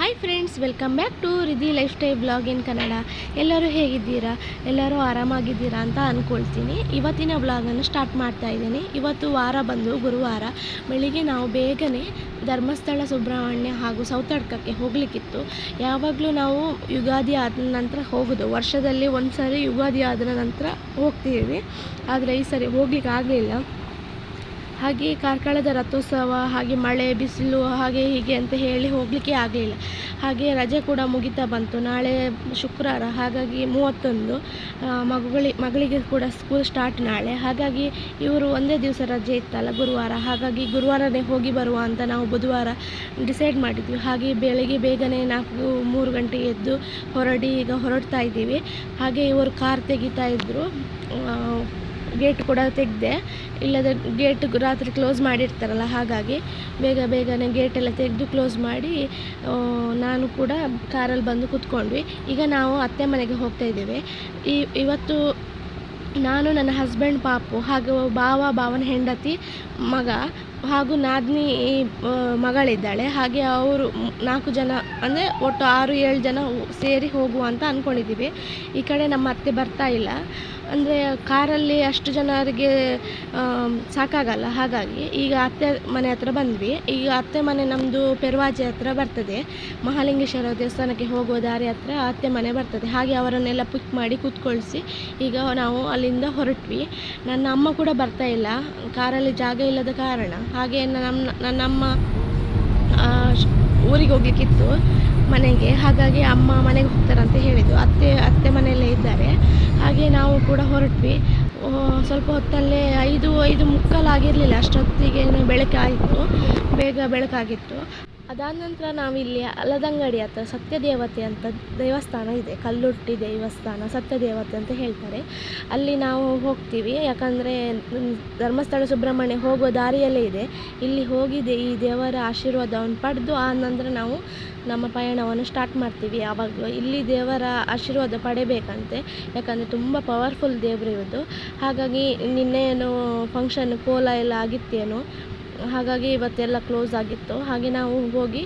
Hi friends welcome back to Riddhi lifestyle blog in Kannada ಎಲ್ಲರೂ ಹೇಗಿದ್ದೀರಾ? ಎಲ್ಲರೂ ಆರಾಮಾಗಿದ್ದೀರಾ ಅಂತ ಅಂದ್ಕೊಳ್ತೀನಿ ಇವತ್ತಿನ ಬ್ಲಾಗನ್ನು ಸ್ಟಾರ್ಟ್ ಮಾಡ್ತಾ ಇದ್ದೀನಿ. ಇವತ್ತು ವಾರ ಬಂದು ಗುರುವಾರ. ಬೆಳಿಗ್ಗೆ ನಾವು ಬೇಗನೆ ಧರ್ಮಸ್ಥಳ, ಸುಬ್ರಹ್ಮಣ್ಯ ಹಾಗೂ ಸೌತಡ್ಕಕ್ಕೆ ಹೋಗಲಿಕ್ಕಿತ್ತು. ಯಾವಾಗಲೂ ನಾವು ಯುಗಾದಿ ಆದ ನಂತರ ಹೋಗೋದು. ವರ್ಷದಲ್ಲಿ ಒಂದು ಸಾರಿ ಯುಗಾದಿ ಆದ ನಂತರ ಹೋಗ್ತೀವಿ. ಆದರೆ ಈ ಸರಿ ಹೋಗ್ಲಿಕ್ಕೆ ಆಗಲಿಲ್ಲ ಹಾಗೆ ಕಾರ್ಕಳದ ರಥೋತ್ಸವ, ಹಾಗೆ ಮಳೆ, ಬಿಸಿಲು, ಹಾಗೆ ಹೀಗೆ ಅಂತ ಹೇಳಿ ಹೋಗಲಿಕ್ಕೆ ಆಗಲಿಲ್ಲ. ಹಾಗೆ ರಜೆ ಕೂಡ ಮುಗಿತಾ ಬಂತು. ನಾಳೆ ಶುಕ್ರವಾರ, ಹಾಗಾಗಿ ಮೂವತ್ತೊಂದು ಮಗುಗಳಿ ಮಗುಳಿ ಮಗಳಿಗೆ ಕೂಡ ಸ್ಕೂಲ್ ಸ್ಟಾರ್ಟ್ ನಾಳೆ. ಹಾಗಾಗಿ ಇವರು ಒಂದೇ ದಿವಸ ರಜೆ ಇತ್ತಲ್ಲ ಗುರುವಾರ. ಹಾಗಾಗಿ ಗುರುವಾರನೇ ಹೋಗಿ ಬರುವ ಅಂತ ನಾವು ಬುಧವಾರ ಡಿಸೈಡ್ ಮಾಡಿದ್ವಿ. ಹಾಗೆ ಬೆಳಗ್ಗೆ ಬೇಗನೆ ನಾಲ್ಕು, ಮೂರು ಗಂಟೆಗೆ ಎದ್ದು ಹೊರಡಿ ಈಗ ಹೊರಡ್ತಾ ಇದ್ದೀವಿ. ಹಾಗೆ ಇವರು ಕಾರ್ ತೆಗಿತಾ ಇದ್ದರು ಗೇಟ್ ಕೂಡ ತೆಗೆದೆ, ಇಲ್ಲದ ಗೇಟ್ ರಾತ್ರಿ ಕ್ಲೋಸ್ ಮಾಡಿರ್ತಾರಲ್ಲ, ಹಾಗಾಗಿ ಬೇಗ ಬೇಗನೆ ಗೇಟೆಲ್ಲ ತೆಗೆದು ಕ್ಲೋಸ್ ಮಾಡಿ ನಾನು ಕೂಡ ಕಾರಲ್ಲಿ ಬಂದು ಕೂತ್ಕೊಂಡ್ವಿ. ಈಗ ನಾವು ಅತ್ತೆ ಮನೆಗೆ ಹೋಗ್ತಾ ಇದ್ದೇವೆ. ಈ, ಇವತ್ತು ನಾನು, ನನ್ನ ಹಸ್ಬೆಂಡ್ ಪಾಪು, ಹಾಗೂ ಭಾವ, ಭಾವನ, ಹೆಂಡತಿ, ಮಗ. ಹಾಗೂ ನಾದಿನಿ ಮಗಳಿದ್ದಾಳೆ. ಹಾಗೆ ಅವರು ನಾಲ್ಕು ಜನ, ಅಂದರೆ ಒಟ್ಟು ಆರು, ಏಳು ಜನ ಸೇರಿ ಹೋಗುವ ಅಂತ ಅಂದ್ಕೊಂಡಿದ್ದೀವಿ ಈ ಕಡೆ ನಮ್ಮ ಅತ್ತೆ ಬರ್ತಾ ಇಲ್ಲ. ಅಂದರೆ ಕಾರಲ್ಲಿ ಅಷ್ಟು ಜನರಿಗೆ ಸಾಕಾಗಲ್ಲ. ಹಾಗಾಗಿ ಈಗ ಅತ್ತೆ ಮನೆ ಹತ್ರ ಬಂದ್ವಿ. ಈಗ ಅತ್ತೆ ಮನೆ ನಮ್ಮದು ಪೆರ್ವಾಜೆ ಹತ್ರ ಬರ್ತದೆ. ಮಹಾಲಿಂಗೇಶ್ವರ ದೇವಸ್ಥಾನಕ್ಕೆ ಹೋಗುವ ದಾರಿ ಹತ್ರ ಅತ್ತೆ ಮನೆ ಬರ್ತದೆ. ಹಾಗೆ ಅವರನ್ನೆಲ್ಲ ಪಿಕ್ ಮಾಡಿ ಕೂತ್ಕೊಳಿಸಿ ಈಗ ನಾವು ಅಲ್ಲಿಂದ ಹೊರಟ್ವಿ. ನನ್ನ ಅಮ್ಮ ಕೂಡ ಬರ್ತಾ ಇಲ್ಲ. ಕಾರಲ್ಲಿ ಜಾಗ ಇಲ್ಲದ ಕಾರಣ. ಹಾಗೆ ನಮ್ಮ ಶ್- ಊರಿಗೆ ಹೋಗ್ಲಿಕ್ಕಿತ್ತು ಮನೆಗೆ. ಹಾಗಾಗಿ ಅಮ್ಮ ಮನೆಗೆ ಹೋಗ್ತಾರಂತ ಹೇಳಿದ್ದು. ಅತ್ತೆ ಅತ್ತೆ ಮನೆಯಲ್ಲೇ ಇದ್ದಾರೆ. ಹಾಗೆ ನಾವು ಕೂಡ ಹೊರಟ್ವಿ. ಸ್ವಲ್ಪ ಹೊತ್ತಲ್ಲೇ ಐದು ಐದು ಮುಕ್ಕಾಲಾಗಿರಲಿಲ್ಲ. ಅಷ್ಟೊತ್ತಿಗೆ ಬೆಳಕಾಯಿತು. ಬೇಗ ಬೆಳಕಾಗಿತ್ತು. ಅದಾದ ನಂತರ ನಾವಿಲ್ಲಿ ಅಲದಂಗಡಿ ಹತ್ರ ಸತ್ಯದೇವತೆ ಅಂತ ದೇವಸ್ಥಾನ ಇದೆ. ಕಲ್ಲುಟ್ಟಿ ದೇವಸ್ಥಾನ ಸತ್ಯದೇವತೆ ಅಂತ ಹೇಳ್ತಾರೆ. ಅಲ್ಲಿ ನಾವು ಹೋಗ್ತೀವಿ. ಯಾಕಂದರೆ ಧರ್ಮಸ್ಥಳ ಸುಬ್ರಹ್ಮಣ್ಯ ಹೋಗುವ ದಾರಿಯಲ್ಲೇ ಇದೆ. ಇಲ್ಲಿ ಹೋಗಿದೆ ಈ ದೇವರ ಆಶೀರ್ವಾದವನ್ನು ಪಡೆದು ಆ ನಂತರ ನಾವು ನಮ್ಮ ಪಯಣವನ್ನು ಸ್ಟಾರ್ಟ್ ಮಾಡ್ತೀವಿ. ಯಾವಾಗಲೂ ಇಲ್ಲಿ ದೇವರ ಆಶೀರ್ವಾದ ಪಡೆಯಬೇಕಂತೆ ಯಾಕಂದರೆ ತುಂಬ ಪವರ್ಫುಲ್ ದೇವರು ಇವತ್ತು ಹಾಗಾಗಿ ನಿನ್ನೆ ಏನೋ ಫಂಕ್ಷನ್ ಕೋಲ ಎಲ್ಲ ಆಗಿತ್ತೇನೋ ಹಾಗಾಗಿ ಇವತ್ತೆಲ್ಲ ಕ್ಲೋಸ್ ಆಗಿತ್ತು. ಹಾಗೆ ನಾವು ಹೋಗಿ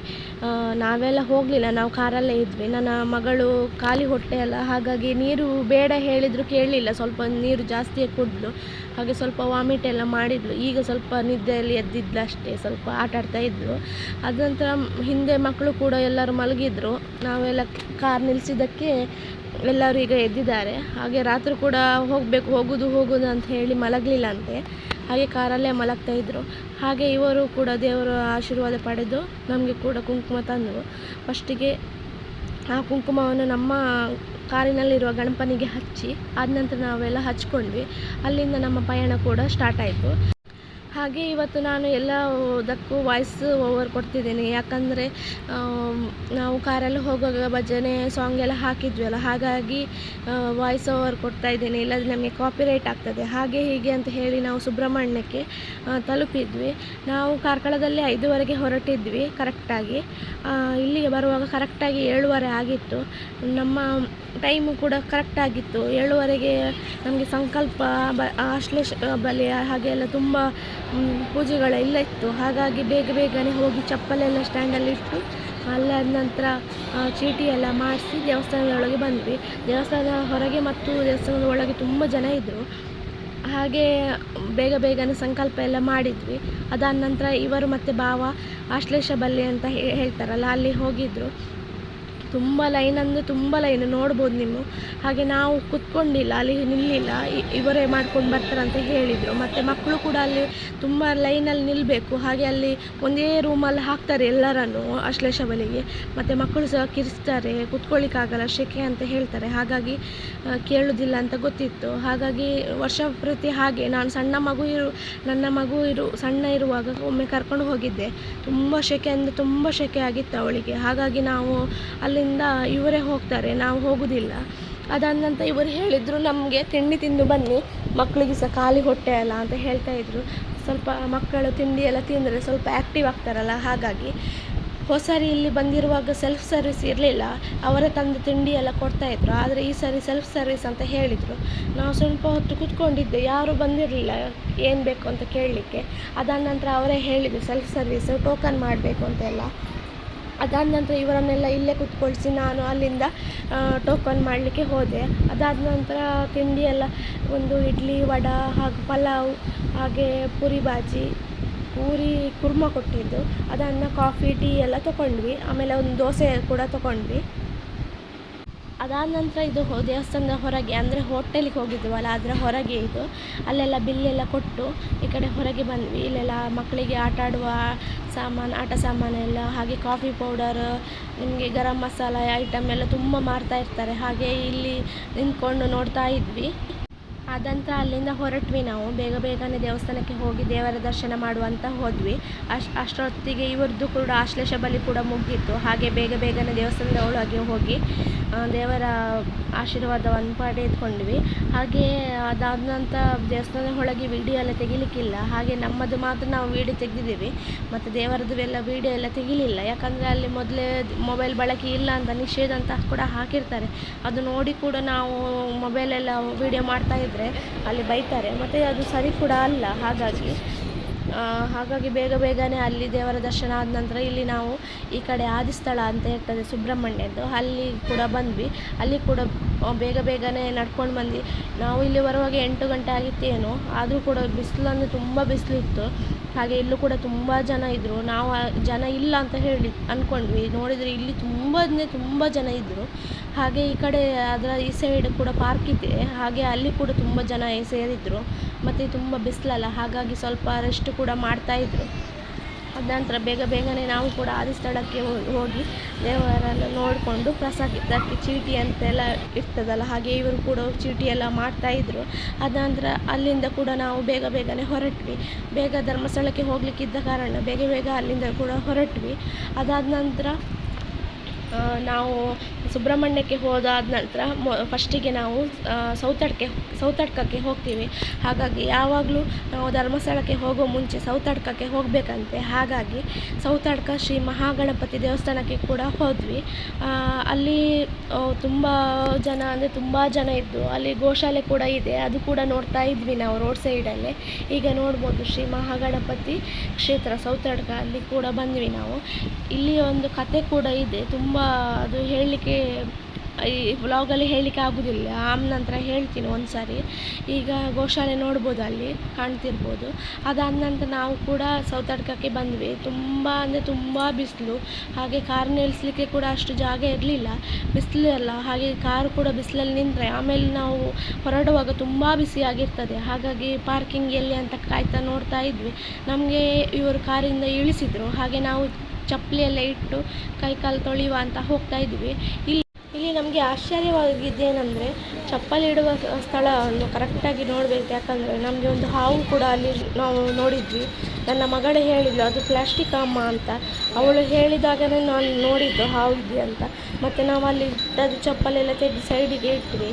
ನಾವೆಲ್ಲ ಹೋಗಲಿಲ್ಲ. ನಾವು ಕಾರಲ್ಲೇ ಇದ್ವಿ. ನನ್ನ ಮಗಳು ಖಾಲಿ ಹೊಟ್ಟೆ ಅಲ್ಲ. ಹಾಗಾಗಿ ನೀರು ಬೇಡ ಹೇಳಿದರೂ ಕೇಳಲಿಲ್ಲ. ಸ್ವಲ್ಪ ನೀರು ಜಾಸ್ತಿಯೇ ಕುಡಿದ್ಲು. ಹಾಗೆ ಸ್ವಲ್ಪ ವಾಮಿಟ್ ಎಲ್ಲ ಮಾಡಿದ್ಲು. ಈಗ ಸ್ವಲ್ಪ ನಿದ್ದೆಯಲ್ಲಿ ಎದ್ದಿದ್ಲು ಅಷ್ಟೇ. ಸ್ವಲ್ಪ ಆಟ ಆಡ್ತಾ ಇದ್ಲು. ಅದ ಹಿಂದೆ ಮಕ್ಕಳು ಕೂಡ ಎಲ್ಲರೂ ಮಲಗಿದ್ರು. ನಾವೆಲ್ಲ ಕಾರ್ ನಿಲ್ಲಿಸಿದ್ದಕ್ಕೆ ಎಲ್ಲರೂ ಈಗ ಎದ್ದಿದ್ದಾರೆ. ಹಾಗೆ ರಾತ್ರಿ ಕೂಡ ಹೋಗಬೇಕು, ಹೋಗೋದು ಹೋಗೋದು ಅಂತ ಹೇಳಿ ಮಲಗಲಿಲ್ಲ ಅಂತೆ. ಹಾಗೆ ಕಾರಲ್ಲೇ ಮಲಗ್ತಾ ಇದ್ದರು ಹಾಗೆ ಇವರು ಕೂಡ ದೇವರ ಆಶೀರ್ವಾದ ಪಡೆದು ನಮಗೆ ಕೂಡ ಕುಂಕುಮ ತಂದರು. ಫಸ್ಟಿಗೆ ಆ ಕುಂಕುಮವನ್ನು ನಮ್ಮ ಕಾರಿನಲ್ಲಿರುವ ಗಣಪನಿಗೆ ಹಚ್ಚಿ ಆದ ನಂತರ ನಾವೆಲ್ಲ ಹಚ್ಕೊಂಡ್ವಿ. ಅಲ್ಲಿಂದ ನಮ್ಮ ಪಯಣ ಕೂಡ ಸ್ಟಾರ್ಟ್ ಆಯಿತು. ಹಾಗೆ ಇವತ್ತು ನಾನು ಎಲ್ಲದಕ್ಕೂ ವಾಯ್ಸ್ ಓವರ್ ಕೊಡ್ತಿದ್ದೀನಿ. ಯಾಕಂದರೆ ನಾವು ಕಾರಲ್ಲಿ ಹೋಗುವಾಗ ಭಜನೆ ಸಾಂಗ್ ಎಲ್ಲ ಹಾಕಿದ್ವಲ್ಲ, ಹಾಗಾಗಿ ವಾಯ್ಸ್ ಓವರ್ ಕೊಡ್ತಾ ಇದ್ದೀನಿ. ಇಲ್ಲದ್ರೆ ನಮಗೆ ಕಾಪಿರೈಟ್ ಆಗ್ತದೆ. ಹಾಗೆ ಹೀಗೆ ಅಂತ ಹೇಳಿ ನಾವು ಸುಬ್ರಹ್ಮಣ್ಯಕ್ಕೆ ತಲುಪಿದ್ವಿ. ನಾವು ಕಾರ್ಕಳದಲ್ಲಿ ಐದುವರೆಗೆ ಹೊರಟಿದ್ವಿ ಕರೆಕ್ಟಾಗಿ ಇಲ್ಲಿಗೆ ಬರುವಾಗ ಕರೆಕ್ಟಾಗಿ ಏಳುವರೆ ಆಗಿತ್ತು. ನಮ್ಮ ಟೈಮು ಕೂಡ ಕರೆಕ್ಟಾಗಿತ್ತು ಏಳುವರೆಗೆ ನಮಗೆ ಸಂಕಲ್ಪ, ಬ, ಆಶ್ಲೇಷ ಬಲೆ ಹಾಗೆ ಎಲ್ಲ ತುಂಬ ಪೂಜೆಗಳೆಲ್ಲ ಇತ್ತು. ಹಾಗಾಗಿ ಬೇಗ ಬೇಗನೆ ಹೋಗಿ ಚಪ್ಪಲೆಲ್ಲ ಸ್ಟ್ಯಾಂಡಲ್ಲಿ ಇಟ್ಟು, ಅಲ್ಲಾದ ನಂತರ ಚೀಟಿ ಎಲ್ಲ ಮಾಡಿಸಿ ದೇವಸ್ಥಾನದೊಳಗೆ ಬಂದ್ವಿ. ದೇವಸ್ಥಾನದ ಹೊರಗೆ ಮತ್ತು ದೇವಸ್ಥಾನದ ಒಳಗೆ ತುಂಬ ಜನ ಇದ್ದರು ಹಾಗೆ ಬೇಗ ಬೇಗನೆ ಸಂಕಲ್ಪ ಎಲ್ಲ ಮಾಡಿದ್ವಿ. ಅದಾದ ನಂತರ ಇವರು ಮತ್ತು ಭಾವ ಆಶ್ಲೇಷ ಬಲ್ಲಿ ಅಂತ ಹೇಳ್ತಾರಲ್ಲ, ಅಲ್ಲಿ ಹೋಗಿದ್ದರು ತುಂಬ ಲೈನ್ ಅಂದರೆ ತುಂಬ ಲೈನ್ ನೋಡ್ಬೋದು ನೀವು. ಹಾಗೆ ನಾವು ಕುತ್ಕೊಂಡಿಲ್ಲ, ಅಲ್ಲಿ ನಿಲ್ಲಿಲ್ಲ ಇವರೇ ಮಾಡ್ಕೊಂಡು ಬರ್ತಾರಂತ ಹೇಳಿದರು. ಮತ್ತು ಮಕ್ಕಳು ಕೂಡ ಅಲ್ಲಿ ತುಂಬ ಲೈನಲ್ಲಿ ನಿಲ್ಲಬೇಕು ಹಾಗೆ ಅಲ್ಲಿ ಒಂದೇ ರೂಮಲ್ಲಿ ಹಾಕ್ತಾರೆ ಎಲ್ಲರನ್ನು, ಅಶ್ಲೇಷ ಬಲಿಗೆ. ಮತ್ತು ಮಕ್ಕಳು ಸಹ ಕಿರಿಸ್ತಾರೆ ಕುತ್ಕೊಳ್ಳಿಕ್ಕಾಗಲ್ಲ, ಶೆಕೆ ಅಂತ ಹೇಳ್ತಾರೆ. ಹಾಗಾಗಿ ಕೇಳೋದಿಲ್ಲ ಅಂತ ಗೊತ್ತಿತ್ತು. ಹಾಗಾಗಿ ವರ್ಷ ಪ್ರತಿ ಹಾಗೆ, ನಾನು ಸಣ್ಣ ಮಗು ಇರು ನನ್ನ ಮಗು ಇರು ಸಣ್ಣ ಇರುವಾಗ ಒಮ್ಮೆ ಕರ್ಕೊಂಡು ಹೋಗಿದ್ದೆ. ತುಂಬ ಶೆಕೆ ಅಂದರೆ ತುಂಬ ಶೆಕೆ ಆಗಿತ್ತು ಅವಳಿಗೆ. ಹಾಗಾಗಿ ನಾವು ಅಲ್ಲಿಂದ ಇವರೇ ಹೋಗ್ತಾರೆ, ನಾವು ಹೋಗೋದಿಲ್ಲ. ಅದಾದ ನಂತರ ಇವರು ಹೇಳಿದರು, ನಮಗೆ ತಿಂಡಿ ತಿಂದು ಬನ್ನಿ ಮಕ್ಕಳಿಗೆ ಸಹ ಖಾಲಿ ಹೊಟ್ಟೆ ಅಲ್ಲ ಅಂತ ಹೇಳ್ತಾ ಇದ್ರು. ಸ್ವಲ್ಪ ಮಕ್ಕಳು ತಿಂಡಿ ಎಲ್ಲ ತಿಂದರೆ ಸ್ವಲ್ಪ ಆ್ಯಕ್ಟಿವ್ ಆಗ್ತಾರಲ್ಲ, ಹಾಗಾಗಿ ಹೊಸರಿ ಇಲ್ಲಿ ಬಂದಿರುವಾಗ ಸೆಲ್ಫ್ ಸರ್ವಿಸ್ ಇರಲಿಲ್ಲ. ಅವರೇ ತಂದು ತಿಂಡಿ ಎಲ್ಲ ಕೊಡ್ತಾಯಿದ್ರು ಆದರೆ ಈ ಸರಿ ಸೆಲ್ಫ್ ಸರ್ವಿಸ್ ಅಂತ ಹೇಳಿದರು. ನಾವು ಸ್ವಲ್ಪ ಹೊತ್ತು ಕೂತ್ಕೊಂಡಿದ್ದೆ, ಯಾರೂ ಬಂದಿರಲಿಲ್ಲ, ಏನು ಬೇಕು ಅಂತ ಕೇಳಲಿಕ್ಕೆ. ಅದಾದ ನಂತರ ಅವರೇ ಹೇಳಿದರು ಸೆಲ್ಫ್ ಸರ್ವಿಸ್ ಟೋಕನ್ ಮಾಡಬೇಕು ಅಂತೆಲ್ಲ. ಅದಾದ ನಂತರ ಇವರನ್ನೆಲ್ಲ ಇಲ್ಲೇ ಕುತ್ಕೊಳಿಸಿ ನಾನು ಅಲ್ಲಿಂದ ಟೋಕನ್ ಮಾಡಲಿಕ್ಕೆ ಹೋದೆ. ಅದಾದ ನಂತರ ತಿಂಡಿ ಎಲ್ಲ, ಒಂದು ಇಡ್ಲಿ, ವಡೆ ಹಾಗೂ ಪಲಾವ್, ಹಾಗೆ ಪೂರಿ ಬಾಜಿ, ಪೂರಿ ಕುರ್ಮ ಕೊಟ್ಟಿದ್ದು. ಅದನ್ನು ಕಾಫಿ ಟೀ ಎಲ್ಲ ತೊಗೊಂಡ್ವಿ ಆಮೇಲೆ ಒಂದು ದೋಸೆ ಕೂಡ ತೊಗೊಂಡ್ವಿ ಅದಾದ ನಂತರ ಇದು ದೇವಸ್ಥಾನದ ಹೊರಗೆ, ಅಂದರೆ ಹೋಟೆಲಿಗೆ ಹೋಗಿದ್ವಲ್ಲ ಅದರ ಹೊರಗೆ ಇದು. ಅಲ್ಲೆಲ್ಲ ಬಿಲ್ಲೆಲ್ಲ ಕೊಟ್ಟು ಈ ಕಡೆ ಹೊರಗೆ ಬಂದ್ವಿ. ಇಲ್ಲೆಲ್ಲ ಮಕ್ಕಳಿಗೆ ಆಟ ಆಡುವ ಸಾಮಾನು, ಆಟ ಸಾಮಾನೆಲ್ಲ ಹಾಗೆ ಕಾಫಿ ಪೌಡರ್ ನಿಮಗೆ ಗರಂ ಮಸಾಲ ಐಟಮ್ ಎಲ್ಲ ತುಂಬ ಮಾರ್ತಾ ಇರ್ತಾರೆ. ಹಾಗೆ ಇಲ್ಲಿ ನಿಂತ್ಕೊಂಡು ನೋಡ್ತಾ ಇದ್ವಿ. ಆದಂತರ ಅಲ್ಲಿಂದ ಹೊರಟ್ವಿ ನಾವು. ಬೇಗ ಬೇಗನೆ ದೇವಸ್ಥಾನಕ್ಕೆ ಹೋಗಿ ದೇವರ ದರ್ಶನ ಮಾಡುವಂತ ಹೋದ್ವಿ. ಅಶ್, ಅಷ್ಟೊತ್ತಿಗೆ ಇವರದ್ದು ಕೂಡ ಆಶ್ಲೇಷ ಬಲಿ ಕೂಡ ಮುಗಿತ್ತು ಹಾಗೆ ಬೇಗ ಬೇಗನೆ ದೇವಸ್ಥಾನದ ಒಳಗೆ ಹೋಗಿ ದೇವರ ಆಶೀರ್ವಾದವನ್ನು ಪಡೆದುಕೊಂಡ್ವಿ. ಹಾಗೆ ಅದಾದ ನಂತರ ದೇವಸ್ಥಾನದ ಒಳಗೆ ವಿಡಿಯೋ ಎಲ್ಲ ತೆಗಿಲಿಕ್ಕಿಲ್ಲ. ಹಾಗೆ ನಮ್ಮದು ಮಾತ್ರ ನಾವು ವಿಡಿಯೋ ತೆಗೆದಿದ್ದೀವಿ. ಮತ್ತು ದೇವರದ್ದು ಎಲ್ಲ ವಿಡಿಯೋ ಎಲ್ಲ ತೆಗಿಲಿಲ್ಲ. ಯಾಕಂದರೆ ಅಲ್ಲಿ ಮೊದಲೇ ಮೊಬೈಲ್ ಬಳಕೆ ಇಲ್ಲ ಅಂತ ನಿಷೇಧ ಅಂತ ಕೂಡ ಹಾಕಿರ್ತಾರೆ. ಅದು ನೋಡಿ ಕೂಡ ನಾವು ಮೊಬೈಲೆಲ್ಲ ವೀಡಿಯೋ ಮಾಡ್ತಾ ಇದ್ದರೆ ಅಲ್ಲಿ ಬೈತಾರೆ, ಮತ್ತು ಅದು ಸರಿ ಕೂಡ ಅಲ್ಲ, ಹಾಗಾಗಿ. ಹಾಗಾಗಿ ಬೇಗ ಬೇಗನೆ ಅಲ್ಲಿ ದೇವರ ದರ್ಶನ ಆದ ನಂತರ ಇಲ್ಲಿ ನಾವು ಈ ಕಡೆ ಆದಿಸ್ಥಳ ಅಂತ ಇರ್ತದೆ ಸುಬ್ರಹ್ಮಣ್ಯದ್ದು, ಅಲ್ಲಿ ಕೂಡ ಬಂದ್ವಿ. ಅಲ್ಲಿ ಕೂಡ ಬೇಗ ಬೇಗನೆ ನಡ್ಕೊಂಡು ಬಂದ್ವಿ. ನಾವು ಇಲ್ಲಿ ಬರುವಾಗ ಎಂಟು ಗಂಟೆ ಆಗಿತ್ತೇನೋ, ಆದರೂ ಕೂಡ ಬಿಸಿಲು ಅಂದರೆ ತುಂಬ ಬಿಸಿಲಿತ್ತು. ಹಾಗೆ ಇಲ್ಲೂ ಕೂಡ ತುಂಬ ಜನ ಇದ್ದರು ನಾವು ಜನ ಇಲ್ಲ ಅಂತ ಹೇಳಿ ಅಂದ್ಕೊಂಡ್ವಿ ನೋಡಿದರೆ ಇಲ್ಲಿ ತುಂಬ ಅಂದರೆ ತುಂಬ ಜನ ಇದ್ದರು ಹಾಗೆ ಈ ಕಡೆ ಅದರ ಈ ಸೈಡ್ ಕೂಡ ಪಾರ್ಕ್ ಇದೆ. ಹಾಗೆ ಅಲ್ಲಿ ಕೂಡ ತುಂಬ ಜನ ಸೇರಿದ್ರು. ಮತ್ತು ತುಂಬ ಬಿಸಿಲಲ್ಲ, ಹಾಗಾಗಿ ಸ್ವಲ್ಪ ರೆಸ್ಟ್ ಕೂಡ ಮಾಡ್ತಾಯಿದ್ರು ನಂತರ ಬೇಗ ಬೇಗನೆ ನಾವು ಕೂಡ ಆದಿ ಸ್ಥಳಕ್ಕೆ ಹೋಗಿ ದೇವರನ್ನು ನೋಡಿಕೊಂಡು ಪ್ರಸಾದಕ್ಕೆ ಚೀಟಿ ಅಂತೆಲ್ಲ ಇರ್ತದಲ್ಲ, ಹಾಗೆ ಇವರು ಕೂಡ ಚೀಟಿ ಎಲ್ಲ ಮಾಡ್ತಾಯಿದ್ರು ಅದ ನಂತರ ಅಲ್ಲಿಂದ ಕೂಡ ನಾವು ಬೇಗ ಬೇಗನೆ ಹೊರಟ್ವಿ. ಬೇಗ ಧರ್ಮಸ್ಥಳಕ್ಕೆ ಹೋಗಲಿಕ್ಕಿದ್ದ ಕಾರಣ ಬೇಗ ಬೇಗ ಅಲ್ಲಿಂದ ಕೂಡ ಹೊರಟ್ವಿ. ಅದಾದ ನಂತರ ನಾವು ಸುಬ್ರಹ್ಮಣ್ಯಕ್ಕೆ ಹೋದಾದ ನಂತರ ಮೊ, ಫಸ್ಟಿಗೆ ನಾವು ಸೌತಡ್ಕೆ ಸೌತಡ್ಕಕ್ಕೆ ಹೋಗ್ತೀವಿ. ಹಾಗಾಗಿ ಯಾವಾಗಲೂ ನಾವು ಧರ್ಮಸ್ಥಳಕ್ಕೆ ಹೋಗೋ ಮುಂಚೆ ಸೌತಡ್ಕಕ್ಕೆ ಹೋಗಬೇಕಂತೆ. ಹಾಗಾಗಿ ಸೌತಡ್ಕ ಶ್ರೀ ಮಹಾಗಣಪತಿ ದೇವಸ್ಥಾನಕ್ಕೆ ಕೂಡ ಹೋದ್ವಿ. ಅಲ್ಲಿ ತುಂಬ ಜನ, ಅಂದರೆ ತುಂಬ ಜನ ಇದ್ದು, ಅಲ್ಲಿ ಗೋಶಾಲೆ ಕೂಡ ಇದೆ. ಅದು ಕೂಡ ನೋಡ್ತಾ ಇದ್ವಿ ನಾವು ರೋಡ್ ಸೈಡಲ್ಲೇ ಈಗ ನೋಡ್ಬೋದು ಶ್ರೀ ಮಹಾಗಣಪತಿ ಕ್ಷೇತ್ರ ಸೌತಡ್ಕ ಅಲ್ಲಿ ಕೂಡ ಬಂದ್ವಿ ನಾವು. ಇಲ್ಲಿ ಒಂದು ಕತೆ ಕೂಡ ಇದೆ. ತುಂಬ ಅದು ಹೇಳಲಿಕ್ಕೆ ಈ ವ್ಲಾಗಲ್ಲಿ ಹೇಳಲಿಕ್ಕೆ ಆಗೋದಿಲ್ಲ. ನಂತರ ಹೇಳ್ತೀನಿ ಒಂದು ಸಾರಿ ಈಗ ಗೋಶಾಲೆ ನೋಡ್ಬೋದು ಅಲ್ಲಿ, ಕಾಣ್ತಿರ್ಬೋದು. ಅದಾದ ನಂತರ ನಾವು ಕೂಡ ಸೌತ್ ಅಡ್ಕಕ್ಕೆ ಬಂದ್ವಿ. ತುಂಬ ಅಂದರೆ ತುಂಬ ಬಿಸಿಲು. ಹಾಗೆ ಕಾರ್ ನಿಲ್ಲಿಸ್ಲಿಕ್ಕೆ ಕೂಡ ಅಷ್ಟು ಜಾಗ ಇರಲಿಲ್ಲ. ಬಿಸಿಲು ಅಲ್ಲ ಹಾಗೆ ಕಾರು ಕೂಡ ಬಿಸಿಲಲ್ಲಿ ನಿಂತರೆ ಆಮೇಲೆ ನಾವು ಹೊರಡುವಾಗ ತುಂಬ ಬಿಸಿಯಾಗಿರ್ತದೆ. ಹಾಗಾಗಿ ಪಾರ್ಕಿಂಗ್ ಎಲ್ಲಿ ಅಂತ ಕಾಯ್ತಾ ನೋಡ್ತಾ ಇದ್ವಿ. ನಮಗೆ ಇವರು ಕಾರಿಂದ ಇಳಿಸಿದರು. ಹಾಗೆ ನಾವು ಚಪ್ಪಲಿ ಎಲ್ಲ ಇಟ್ಟು ಕೈ ಕಾಲು ತೊಳೆಯುವ ಅಂತ ಹೋಗ್ತಾ ಇದ್ವಿ. ಇಲ್ಲಿ ಇಲ್ಲಿ ನಮಗೆ ಆಶ್ಚರ್ಯವಾಗಿದ್ದೇನೆಂದರೆ ಚಪ್ಪಲಿ ಇಡುವ ಸ್ಥಳವನ್ನು ಕರೆಕ್ಟಾಗಿ ನೋಡಬೇಕು. ಯಾಕಂದರೆ ನಮಗೆ ಒಂದು ಹಾವು ಕೂಡ ಅಲ್ಲಿ ನಾವು ನೋಡಿದ್ವಿ. ನನ್ನ ಮಗಳು ಹೇಳಿದ್ಲು, ಅದು ಪ್ಲಾಸ್ಟಿಕ್ ಅಮ್ಮ ಅಂತ. ಅವಳು ಹೇಳಿದಾಗಲೇ ನಾನು ನೋಡಿದ್ದು ಹಾವು ಇದೆ ಅಂತ ಮತ್ತು ನಾವು ಅಲ್ಲಿ ಇಟ್ಟದ್ದು ಚಪ್ಪಲೆಲ್ಲ ತೆಗೆದು ಸೈಡಿಗೆ ಇಟ್ವಿ.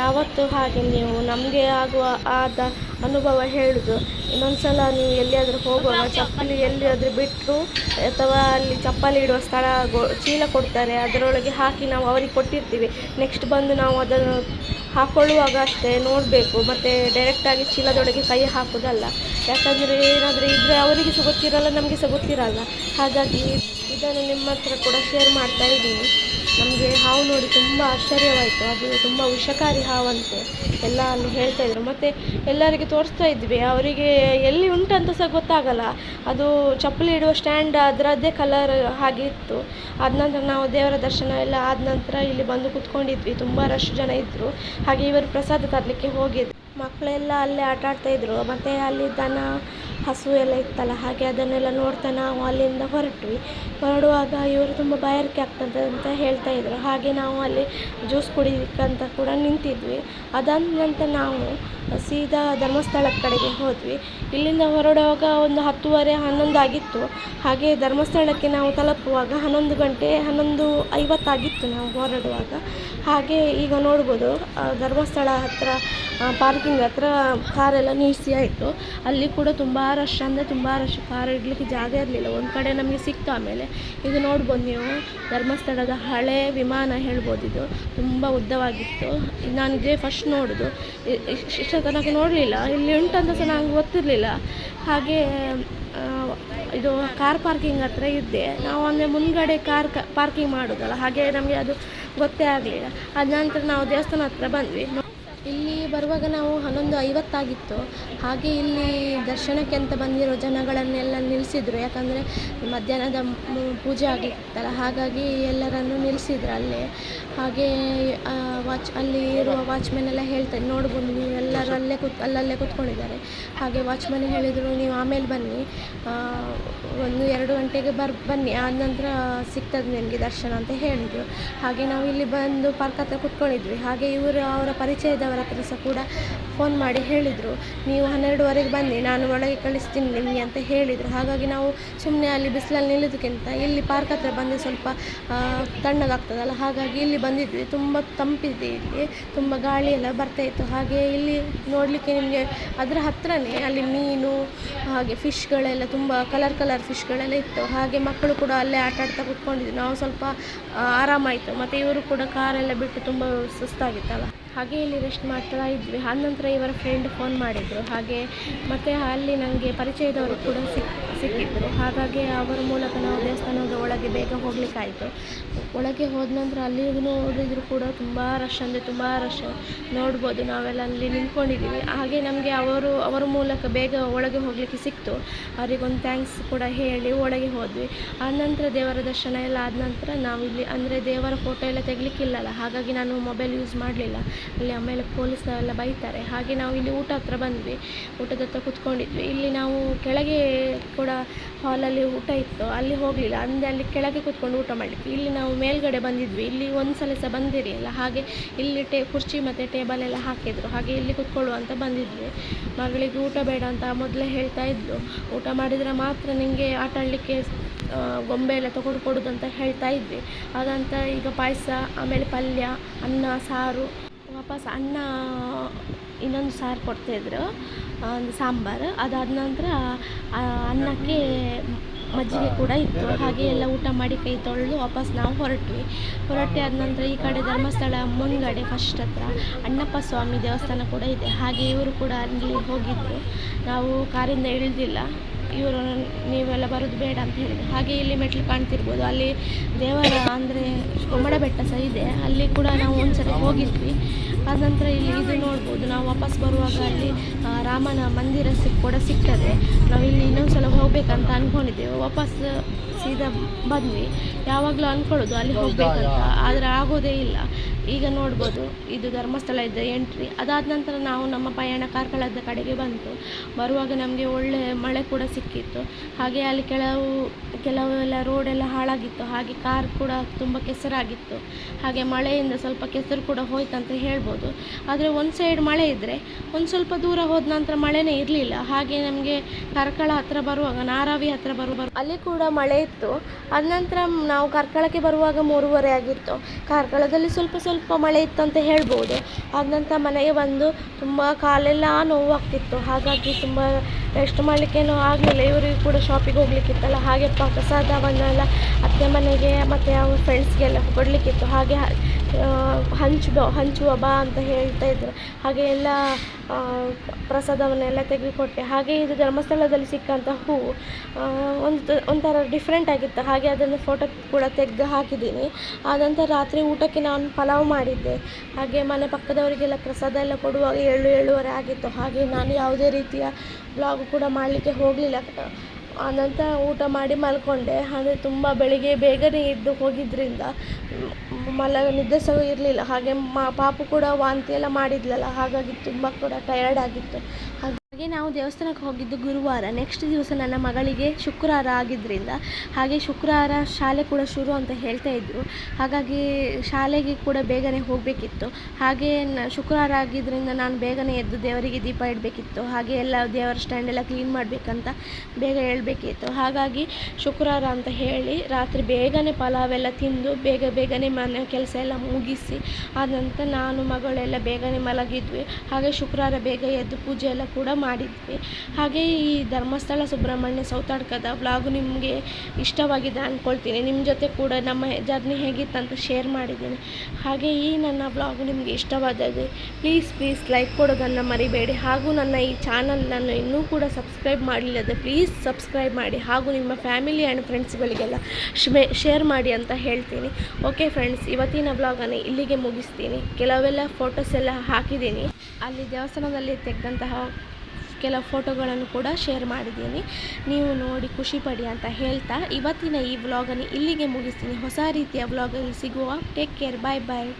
ಯಾವತ್ತೂ ಹಾಗೆ, ನೀವು ನಮಗೆ ಆಗುವ ಆದ ಅನುಭವ ಹೇಳುವುದು ಇನ್ನೊಂದು ಸಲ ನೀವು ಎಲ್ಲಿಯಾದರೂ ಹೋಗುವಾಗ ಚಪ್ಪಲಿ ಎಲ್ಲಿಯಾದರೂ ಬಿಟ್ಟರು ಅಥವಾ ಅಲ್ಲಿ ಚಪ್ಪಲಿ ಇಡುವ ಸ್ಥಳ ಚೀಲ ಕೊಡ್ತಾರೆ, ಅದರೊಳಗೆ ಹಾಕಿ ನಾವು ಅವರಿಗೆ ಕೊಟ್ಟಿರ್ತೀವಿ. ನೆಕ್ಸ್ಟ್ ಬಂದು ನಾವು ಅದನ್ನು ಹಾಕ್ಕೊಳ್ಳುವಾಗ ಅಷ್ಟೇ ನೋಡಬೇಕು, ಮತ್ತು ಡೈರೆಕ್ಟಾಗಿ ಚೀಲದೊಳಗೆ ಕೈ ಹಾಕೋದಲ್ಲ. ಯಾಕಂದರೆ ಏನಾದರೂ ಇದ್ದರೆ ಅವರಿಗೆ ಸಹ ಗೊತ್ತಿರಲ್ಲ, ನಮಗೆ ಸಹ ಗೊತ್ತಿರಲ್ಲ. ಹಾಗಾಗಿ ಇದನ್ನು ನಿಮ್ಮ ಹತ್ರ ಕೂಡ ಶೇರ್ ಮಾಡ್ತಾ ಇದ್ದೀನಿ. ನಮಗೆ ಹಾವು ನೋಡಿ ತುಂಬ ಆಶ್ಚರ್ಯವಾಯಿತು. ಅದು ತುಂಬ ವಿಷಕಾರಿ ಹಾವಂತೆ ಎಲ್ಲ ಅಲ್ಲಿ ಹೇಳ್ತಾಯಿದ್ರು ಮತ್ತು ಎಲ್ಲರಿಗೆ ತೋರಿಸ್ತಾ ಇದ್ವಿ. ಅವರಿಗೆ ಎಲ್ಲಿ ಉಂಟಂತ ಸಹ ಗೊತ್ತಾಗಲ್ಲ. ಅದು ಚಪ್ಪಲಿ ಇಡುವ ಸ್ಟ್ಯಾಂಡ್ ಅದರದ್ದೇ ಕಲರ್ ಹಾಗೆ ಇತ್ತು. ಆದ ನಂತರ ನಾವು ದೇವರ ದರ್ಶನ ಎಲ್ಲ ಆದ ನಂತರ ಇಲ್ಲಿ ಬಂದು ಕೂತ್ಕೊಂಡಿದ್ವಿ. ತುಂಬ ರಶ್ ಜನ ಇದ್ದರು ಹಾಗೆ ಇವರು ಪ್ರಸಾದ ತರಲಿಕ್ಕೆ ಹೋಗಿದ್ರು. ಮಕ್ಕಳೆಲ್ಲ ಅಲ್ಲೇ ಆಟ ಆಡ್ತಾಯಿದ್ರು ಮತ್ತು ಅಲ್ಲಿ ದನ ಹಸು ಎಲ್ಲ ಇತ್ತಲ್ಲ, ಹಾಗೆ ಅದನ್ನೆಲ್ಲ ನೋಡ್ತಾ ನಾವು ಅಲ್ಲಿಂದ ಹೊರಟ್ವಿ. ಹೊರಡುವಾಗ ಇವರು ತುಂಬ ಬಾಯಾರಿಕೆ ಆಗ್ತದೆ ಅಂತ ಹೇಳ್ತಾಯಿದ್ರು ಹಾಗೆ ನಾವು ಅಲ್ಲಿ ಜ್ಯೂಸ್ ಕುಡಿಲಿಕ್ಕಂತ ಕೂಡ ನಿಂತಿದ್ವಿ. ಅದಾದ ನಂತರ ನಾವು ಸೀದಾ ಧರ್ಮಸ್ಥಳದ ಕಡೆಗೆ ಹೋದ್ವಿ. ಇಲ್ಲಿಂದ ಹೊರಡುವಾಗ ಒಂದು ಹತ್ತುವರೆ, ಹನ್ನೊಂದು ಆಗಿತ್ತು. ಹಾಗೆ ಧರ್ಮಸ್ಥಳಕ್ಕೆ ನಾವು ತಲುಪುವಾಗ ಹನ್ನೊಂದು ಗಂಟೆ, ಹನ್ನೊಂದು ಐವತ್ತಾಗಿತ್ತು ನಾವು ಹೊರಡುವಾಗ. ಹಾಗೆ ಈಗ ನೋಡ್ಬೋದು ಧರ್ಮಸ್ಥಳ ಹತ್ತಿರ ಪಾರ್ಕಿಂಗ್ ಹತ್ರ ಕಾರೆಲ್ಲ ನಿಲ್ಲಿಸಿ ಆಯಿತು. ಅಲ್ಲಿ ಕೂಡ ತುಂಬ ರಶ್ ಅಂದರೆ ತುಂಬ ರಶ್ ಕಾರ್ ಇಡ್ಲಿಕ್ಕೆ ಜಾಗ ಇರಲಿಲ್ಲ. ಒಂದು ಕಡೆ ನಮಗೆ ಸಿಕ್ತು ಆಮೇಲೆ. ಇದು ನೋಡ್ಬೋದು ನೀವು, ಧರ್ಮಸ್ಥಳದ ಹಳೆ ವಿಮಾನ ಹೇಳ್ಬೋದು ಇದು. ತುಂಬ ಉದ್ದವಾಗಿತ್ತು. ನಾನು ಇದೇ ಫಸ್ಟ್ ನೋಡೋದು ಇಷ್ಟ ತನಕ ನೋಡಲಿಲ್ಲ. ಇಲ್ಲಿ ಉಂಟಂತ ಸಹ ನಂಗೆ ಗೊತ್ತಿರಲಿಲ್ಲ. ಹಾಗೆ ಇದು ಕಾರ್ ಪಾರ್ಕಿಂಗ್ ಹತ್ರ ಇದ್ದೆ. ನಾವು ಅಂದರೆ ಮುಂದ್ಗಡೆ ಕಾರ್ ಪಾರ್ಕಿಂಗ್ ಮಾಡೋದಲ್ಲ, ಹಾಗೆ ನಮಗೆ ಅದು ಗೊತ್ತೇ ಆಗಲಿಲ್ಲ. ಅದ ನಂತರ ನಾವು ದೇವಸ್ಥಾನ ಹತ್ರ ಬಂದ್ವಿ. ಇಲ್ಲಿ ಬರುವಾಗ ನಾವು ಹನ್ನೊಂದು ಐವತ್ತಾಗಿತ್ತು. ಹಾಗೆ ಇಲ್ಲಿ ದರ್ಶನಕ್ಕೆ ಅಂತ ಬಂದಿರೋ ಜನಗಳನ್ನೆಲ್ಲ ನಿಲ್ಲಿಸಿದ್ರು. ಯಾಕಂದರೆ ಮಧ್ಯಾಹ್ನದ ಪೂಜೆ ಆಗಿತ್ತಲ್ಲ ಹಾಗಾಗಿ ಎಲ್ಲರನ್ನು ನಿಲ್ಲಿಸಿದ್ರು ಅಲ್ಲೇ. ಹಾಗೆ ವಾಚ್, ಅಲ್ಲಿ ಇರುವ ವಾಚ್ಮೆನ್ ಎಲ್ಲ ಹೇಳ್ತಾರೆ, ನೋಡ್ಬೋದು ನೀವು, ಎಲ್ಲರೂ ಅಲ್ಲೇ ಕೂತ್, ಅಲ್ಲಲ್ಲೇ ಕೂತ್ಕೊಂಡಿದ್ದಾರೆ. ಹಾಗೆ ವಾಚ್ಮನ್ ಹೇಳಿದರು, ನೀವು ಆಮೇಲೆ ಬನ್ನಿ. ಒಂದು ಎರಡು ಗಂಟೆಗೆ ಬರ್, ಬನ್ನಿ. ಆದ ನಂತರ ಸಿಗ್ತದೆ ನಿಮಗೆ ದರ್ಶನ, ಅಂತ ಹೇಳಿದರು. ಹಾಗೆ ನಾವು ಇಲ್ಲಿ ಬಂದು ಪಾರ್ಕ್ ಹತ್ರ ಕೂತ್ಕೊಂಡಿದ್ವಿ. ಹಾಗೆ ಇವರು ಅವರ ಪರಿಚಯದವರ ಹತ್ರ ಸಹ ಕೂಡ ಫೋನ್ ಮಾಡಿ ಹೇಳಿದರು. ನೀವು ಹನ್ನೆರಡುವರೆಗೆ ಬನ್ನಿ, ನಾನು ಒಳಗೆ ಕಳಿಸ್ತೀನಿ ನಿಮಗೆ ಅಂತ ಹೇಳಿದರು. ಹಾಗಾಗಿ ನಾವು ಸುಮ್ಮನೆ ಅಲ್ಲಿ ಬಿಸಿಲಲ್ಲಿ ನಿಲ್ಲೋದಕ್ಕಿಂತ ಇಲ್ಲಿ ಪಾರ್ಕ್ ಹತ್ರ ಬಂದು ಸ್ವಲ್ಪ ತಣ್ಣಗಾಗ್ತದಲ್ಲ? ಹಾಗಾಗಿ ಇಲ್ಲಿ ಬಂದಿದ್ವಿ. ತುಂಬ ತಂಪಿದೆ ಇಲ್ಲಿ. ತುಂಬ ಗಾಳಿ ಎಲ್ಲ ಬರ್ತಾಯಿತ್ತು ಹಾಗೆ ಇಲ್ಲಿ ನೋಡಲಿಕ್ಕೆ ನಿಮಗೆ ಅದರ ಹತ್ರನೇ ಅಲ್ಲಿ ಮೀನು, ಹಾಗೆ ಫಿಶ್ಗಳೆಲ್ಲ ತುಂಬ ಕಲರ್ ಕಲರ್ ಫಿಶ್ಗಳೆಲ್ಲ ಇತ್ತು. ಹಾಗೆ ಮಕ್ಕಳು ಕೂಡ ಅಲ್ಲೇ ಆಟ ಆಡ್ತಾ ಕೂತ್ಕೊಂಡಿದ್ವಿ ನಾವು ಸ್ವಲ್ಪ ಆರಾಮಾಯಿತು ಮತ್ತು ಇವರು ಕೂಡ ಕಾರೆಲ್ಲ ಬಿಟ್ಟು ತುಂಬ ಸುಸ್ತಾಗಿತ್ತಲ್ಲ? ಹಾಗೆ ಇಲ್ಲಿ ರೆಸ್ಟ್ ಮಾಡ್ತಾ ಇದ್ವಿ. ಆನಂತರ ನಂತರ ಇವರ ಫ್ರೆಂಡ್ ಫೋನ್ ಮಾಡಿದರು. ಹಾಗೆ ಮತ್ತು ಅಲ್ಲಿ ನನಗೆ ಪರಿಚಯದವರು ಕೂಡ ಸಿಕ್, ಸಿಕ್ಕಿದ್ರು. ಹಾಗಾಗಿ ಅವರ ಮೂಲಕ ನಾವು ದೇವಸ್ಥಾನದ ಒಳಗೆ ಬೇಗ ಹೋಗ್ಲಿಕ್ಕಾಯಿತು. ಒಳಗೆ ಹೋದ ನಂತರ ಅಲ್ಲಿಗೂ ನೋಡಿದ್ರು ಕೂಡ ತುಂಬ ರಶ್ ಅಂದರೆ ತುಂಬ ರಶ್ ನೋಡ್ಬೋದು, ನಾವೆಲ್ಲ ಅಲ್ಲಿ ನಿಂತ್ಕೊಂಡಿದ್ದೀವಿ. ಹಾಗೆ ನಮಗೆ ಅವರು, ಅವರ ಮೂಲಕ ಬೇಗ ಒಳಗೆ ಹೋಗಲಿಕ್ಕೆ ಸಿಕ್ತು. ಅವರಿಗೊಂದು ಥ್ಯಾಂಕ್ಸ್ ಕೂಡ ಹೇಳಿ ಒಳಗೆ ಹೋದ್ವಿ. ಆ ನಂತರ ದೇವರ ದರ್ಶನ ಎಲ್ಲ ಆದ ನಂತರ ನಾವು ಇಲ್ಲಿ, ಅಂದರೆ ದೇವರ ಫೋಟೋ ಎಲ್ಲ ತೆಗಲಿಕ್ಕಿಲ್ಲಲ್ಲ, ಹಾಗಾಗಿ ನಾನು ಮೊಬೈಲ್ ಯೂಸ್ ಮಾಡಲಿಲ್ಲ. ಅಲ್ಲಿ ಆಮೇಲೆ ಪೊಲೀಸ್ನವೆಲ್ಲ ಬೈತಾರೆ. ಹಾಗೆ ನಾವು ಇಲ್ಲಿ ಊಟ ಹತ್ರ ಬಂದ್ವಿ. ಊಟದ ಹತ್ರ ಕುತ್ಕೊಂಡಿದ್ವಿ. ಇಲ್ಲಿ ನಾವು ಕೆಳಗೆ ಕೂಡ ಹಾಲಲ್ಲಿ ಊಟ ಇತ್ತು. ಅಲ್ಲಿ ಹೋಗಲಿಲ್ಲ. ಅಂದರೆ ಅಲ್ಲಿ ಕೆಳಗೆ ಕೂತ್ಕೊಂಡು ಊಟ ಮಾಡಲಿಕ್ಕೆ. ಇಲ್ಲಿ ನಾವು ಮೇಲ್ಗಡೆ ಬಂದಿದ್ವಿ. ಇಲ್ಲಿ ಒಂದು ಸಲ ಸಹ ಬಂದಿರಿ ಅಲ್ಲ? ಹಾಗೆ ಇಲ್ಲಿ ಟೇ ಕುರ್ಚಿ ಮತ್ತು ಟೇಬಲ್ ಎಲ್ಲ ಹಾಕಿದ್ರು. ಹಾಗೆ ಇಲ್ಲಿ ಕುತ್ಕೊಳ್ಳುವ ಅಂತ ಬಂದಿದ್ವಿ. ಮಗಳಿಗೆ ಊಟ ಬೇಡ ಅಂತ ಮೊದಲೇ ಹೇಳ್ತಾ ಇದ್ಲು. ಊಟ ಮಾಡಿದರೆ ಮಾತ್ರ ನಿಮಗೆ ಆಟ ಆಡಲಿಕ್ಕೆ ಆ, ಗೊಂಬೆ ಎಲ್ಲ ತಗೊಂಡು ಕೊಡೋದು ಅಂತ ಹೇಳ್ತಾ ಇದ್ವಿ. ಅದಂತ ಈಗ ಪಾಯಸ ಆಮೇಲೆ ಪಲ್ಯ ಅನ್ನ ಸಾರು. ವಾಪಸ್ ಅನ್ನ ಇನ್ನೊಂದು ಸಾರು ಕೊಡ್ತಾಯಿದ್ರು ಒಂದು ಸಾಂಬಾರು. ಅದಾದ ನಂತರ ಅನ್ನಕ್ಕೆ ಮಜ್ಜಿಗೆ ಕೂಡ ಇತ್ತು. ಹಾಗೆ ಎಲ್ಲ ಊಟ ಮಾಡಿ ಕೈ ತೊಳೆದು ವಾಪಸ್ ನಾವು ಹೊರಟ್ವಿ. ಹೊರಟೆ ಆದ ನಂತರ ಈ ಕಡೆ ಧರ್ಮಸ್ಥಳ ಮುಂದ್ಗಡೆ ಫಸ್ಟ್ ಹತ್ರ ಅಣ್ಣಪ್ಪ ಸ್ವಾಮಿ ದೇವಸ್ಥಾನ ಕೂಡ ಇದೆ. ಹಾಗೆ ಇವರು ಕೂಡ ಅಲ್ಲಿ ಹೋಗಿದ್ದರು ನಾವು ಕಾರಿಂದ ಇಳಿದಿಲ್ಲ. ಇವರು ನೀವೆಲ್ಲ ಬರೋದು ಬೇಡ ಅಂತ ಹೇಳಿದೆ ಹಾಗೆ ಇಲ್ಲಿ ಮೆಟ್ಲು ಕಾಣ್ತಿರ್ಬೋದು. ಅಲ್ಲಿ ದೇವರ ಅಂದರೆ ಕೊಮ್ಮಡ ಬೆಟ್ಟ ಸಹ ಇದೆ. ಅಲ್ಲಿ ಕೂಡ ನಾವು ಒಂದ್ಸರಿ ಹೋಗಿದ್ವಿ. ಆದ ನಂತರ ಇಲ್ಲಿ ಇದು ನೋಡ್ಬೋದು. ನಾವು ವಾಪಸ್ ಬರುವಾಗ ಅಲ್ಲಿ ರಾಮನ ಮಂದಿರ ಸಿಕ್ ಕೂಡ ಸಿಗ್ತದೆ. ನಾವು ಇಲ್ಲಿ ಇನ್ನೊಂದು ಸಲ ಹೋಗ್ಬೇಕಂತ ಅಂದ್ಕೊಂಡಿದ್ದೇವೆ ವಾಪಸ್ ಸೀದಾ ಬಂದ್ವಿ. ಯಾವಾಗಲೂ ಅಂದ್ಕೊಳ್ಳೋದು ಅಲ್ಲಿ ಹೋಗ್ಬೇಕಂತ. ಆದರೆ ಆಗೋದೇ ಇಲ್ಲ. ಈಗ ನೋಡ್ಬೋದು, ಇದು ಧರ್ಮಸ್ಥಳ ಇದ್ದ ಎಂಟ್ರಿ ಅದಾದ ನಂತರ ನಾವು ನಮ್ಮ ಪಯಣ ಕಾರ್ಕಳದ ಕಡೆಗೆ ಬಂತು. ಬರುವಾಗ ನಮಗೆ ಒಳ್ಳೆ ಮಳೆ ಕೂಡ ಸಿಕ್ಕಿತ್ತು. ಹಾಗೆ ಅಲ್ಲಿ ಕೆಲವು ಕೆಲವೆಲ್ಲ ರೋಡೆಲ್ಲ ಹಾಳಾಗಿತ್ತು. ಹಾಗೆ ಕಾರ್ ಕೂಡ ತುಂಬ ಕೆಸರಾಗಿತ್ತು. ಹಾಗೆ ಮಳೆಯಿಂದ ಸ್ವಲ್ಪ ಕೆಸರು ಕೂಡ ಹೋಯ್ತಂತ ಹೇಳ್ಬೋದು. ಆದರೆ ಒಂದು ಸೈಡ್ ಮಳೆ ಇದ್ದರೆ ಒಂದು ಸ್ವಲ್ಪ ದೂರ ಹೋದ ನಂತರ ಮಳೆನೇ ಇರಲಿಲ್ಲ. ಹಾಗೆ ನಮಗೆ ಕಾರ್ಕಳ ಹತ್ತಿರ ಬರುವಾಗ, ನಾರಾವಿ ಹತ್ತಿರ ಬರುವ ಬರು- ಅಲ್ಲಿ ಕೂಡ ಮಳೆ ಇತ್ತು. ಅದ ನಂತರ ನಾವು ಕಾರ್ಕಳಕ್ಕೆ ಬರುವಾಗ ಮೂರುವರೆ ಆಗಿತ್ತು. ಕಾರ್ಕಳದಲ್ಲಿ ಸ್ವಲ್ಪ ಸ್ವಲ್ಪ ಮಳೆ ಇತ್ತು ಅಂತ ಹೇಳ್ಬೋದು. ಆದ ನಂತರ ಮನೆಗೆ ಬಂದು ತುಂಬ ಕಾಲೆಲ್ಲ ನೋವಾಗ್ತಿತ್ತು. ಹಾಗಾಗಿ ತುಂಬ ರೆಸ್ಟ್ ಮಾಡಲಿಕ್ಕೇನೂ ಆಗಲಿಲ್ಲ. ಇವರಿಗೂ ಕೂಡ ಶಾಪಿಗೆ ಹೋಗ್ಲಿಕ್ಕಿತ್ತಲ್ಲ. ಹಾಗೆ ಪ್ರಸಾದವನ್ನೆಲ್ಲ ಅತ್ತೆ ಮನೆಗೆ ಮತ್ತು ಅವ್ರ ಫ್ರೆಂಡ್ಸ್ಗೆಲ್ಲ ಕೊಡಲಿಕ್ಕಿತ್ತು. ಹಾಗೆ ಹಂಚು ಹಂಚುವ ಬಾ ಅಂತ ಹೇಳ್ತಾ ಇದ್ರು. ಹಾಗೆ ಎಲ್ಲ ಪ್ರಸಾದವನ್ನೆಲ್ಲ ತೆಗೆದುಕೊಟ್ಟೆ. ಹಾಗೆ ಇದು ಧರ್ಮಸ್ಥಳದಲ್ಲಿ ಸಿಕ್ಕಂಥ ಹೂವು ಒಂದು ಒಂಥರ ಡಿಫ್ರೆಂಟ್ ಆಗಿತ್ತು. ಹಾಗೆ ಅದನ್ನು ಫೋಟೋ ಕೂಡ ತೆಗೆದು ಹಾಕಿದ್ದೀನಿ. ಆದಂಥ ರಾತ್ರಿ ಊಟಕ್ಕೆ ನಾನು ಪಲಾವ್ ಮಾಡಿದ್ದೆ. ಹಾಗೆ ಮನೆ ಪಕ್ಕದವರಿಗೆಲ್ಲ ಪ್ರಸಾದ ಎಲ್ಲ ಕೊಡುವಾಗ ಏಳು, ಏಳುವರೆ ಆಗಿತ್ತು. ಹಾಗೆ ನಾನು ಯಾವುದೇ ರೀತಿಯ ಬ್ಲಾಗ್ ಕೂಡ ಮಾಡಲಿಕ್ಕೆ ಹೋಗಲಿಲ್ಲ. ಆನಂತರ ಊಟ ಮಾಡಿ ಮಲ್ಕೊಂಡೆ. ಅಂದರೆ ತುಂಬ ಬೆಳಿಗ್ಗೆ ಬೇಗನೆ ಎದ್ದು ಹೋಗಿದ್ದರಿಂದ ಮಲ, ನಿದ್ದೆ ಸಹ ಇರಲಿಲ್ಲ. ಹಾಗೆ ಮಾ, ಪಾಪು ಕೂಡ ವಾಂತಿ ಎಲ್ಲ ಮಾಡಿದ್ಲಲ್ಲ, ಹಾಗಾಗಿ ತುಂಬ ಕೂಡ ಟಯರ್ಡ್ ಆಗಿತ್ತು. ಹಾಗೆ ನಾವು ದೇವಸ್ಥಾನಕ್ಕೆ ಹೋಗಿದ್ದು ಗುರುವಾರ. ನೆಕ್ಸ್ಟ್ ದಿವಸ ನನ್ನ ಮಗಳಿಗೆ ಶುಕ್ರವಾರ ಆಗಿದ್ದರಿಂದ ಹಾಗೆ ಶುಕ್ರವಾರ ಶಾಲೆ ಕೂಡ ಶುರು ಅಂತ ಹೇಳ್ತಾ ಇದ್ದರು ಹಾಗಾಗಿ ಶಾಲೆಗೆ ಕೂಡ ಬೇಗನೆ ಹೋಗಬೇಕಿತ್ತು. ಹಾಗೆ ನ ಶುಕ್ರವಾರ ಆಗಿದ್ದರಿಂದ ನಾನು ಬೇಗನೆ ಎದ್ದು ದೇವರಿಗೆ ದೀಪ ಇಡಬೇಕಿತ್ತು. ಹಾಗೆ ಎಲ್ಲ ದೇವರ ಸ್ಟ್ಯಾಂಡ್ ಎಲ್ಲ ಕ್ಲೀನ್ ಮಾಡಬೇಕಂತ ಬೇಗ ಹೇಳಬೇಕಿತ್ತು. ಹಾಗಾಗಿ ಶುಕ್ರವಾರ ಅಂತ ಹೇಳಿ ರಾತ್ರಿ ಬೇಗನೆ ಪಲಾವ್ ಎಲ್ಲ ತಿಂದು ಬೇಗ ಬೇಗನೆ ಮನೆ ಕೆಲಸ ಎಲ್ಲ ಮುಗಿಸಿ ಆದ ನಂತರ ನಾನು ಮಗಳೆಲ್ಲ ಬೇಗನೆ ಮಲಗಿದ್ವಿ. ಹಾಗೆ ಶುಕ್ರವಾರ ಬೇಗ ಎದ್ದು ಪೂಜೆ ಎಲ್ಲ ಕೂಡ ಮಾಡಿದ್ವಿ. ಹಾಗೆ ಈ ಧರ್ಮಸ್ಥಳ ಸುಬ್ರಹ್ಮಣ್ಯ ಸೌತಾಡ್ಕದ ವ್ಲಾಗು ನಿಮಗೆ ಇಷ್ಟವಾಗಿದೆ ಅಂದ್ಕೊಳ್ತೀನಿ ನಿಮ್ಮ ಜೊತೆ ಕೂಡ ನಮ್ಮ ಜರ್ನಿ ಹೇಗಿತ್ತಂತ ಶೇರ್ ಮಾಡಿದ್ದೀನಿ. ಹಾಗೆ ಈ ನನ್ನ ವ್ಲಾಗು ನಿಮಗೆ ಇಷ್ಟವಾದದ್ದು ಪ್ಲೀಸ್ ಪ್ಲೀಸ್ ಲೈಕ್ ಕೊಡೋದನ್ನು ಮರಿಬೇಡಿ. ಹಾಗೂ ನನ್ನ ಈ ಚಾನಲನ್ನು ಇನ್ನೂ ಕೂಡ ಸಬ್ಸ್ಕ್ರೈಬ್ ಮಾಡಲಿಲ್ಲದೆ ಪ್ಲೀಸ್ ಸಬ್ಸ್ಕ್ರೈಬ್ ಮಾಡಿ. ಹಾಗೂ ನಿಮ್ಮ ಫ್ಯಾಮಿಲಿ ಆ್ಯಂಡ್ ಫ್ರೆಂಡ್ಸ್ಗಳಿಗೆಲ್ಲ ಶೇರ್ ಮಾಡಿ ಅಂತ ಹೇಳ್ತೀನಿ. ಓಕೆ ಫ್ರೆಂಡ್ಸ್ ಇವತ್ತಿನ ವ್ಲಾಗನ್ನು ಇಲ್ಲಿಗೆ ಮುಗಿಸ್ತೀನಿ. ಕೆಲವೆಲ್ಲ ಫೋಟೋಸ್ ಎಲ್ಲ ಹಾಕಿದ್ದೀನಿ. ಅಲ್ಲಿ ದೇವಸ್ಥಾನದಲ್ಲಿ ತೆಗೆದಂತಹ ಕೆಲವು ಫೋಟೋಗಳನ್ನು ಕೂಡ ಶೇರ್ ಮಾಡಿದ್ದೀನಿ. ನೀವು ನೋಡಿ ಖುಷಿ ಪಡಿ ಅಂತ ಹೇಳ್ತಾ ಇವತ್ತಿನ ಈ ವ್ಲಾಗನ್ನು ಇಲ್ಲಿಗೆ ಮುಗಿಸ್ತೀನಿ. ಹೊಸ ರೀತಿಯ ವ್ಲಾಗಲ್ಲಿ ಸಿಗುವ. ಟೇಕ್ ಕೇರ್ ಬಾಯ್ ಬಾಯ್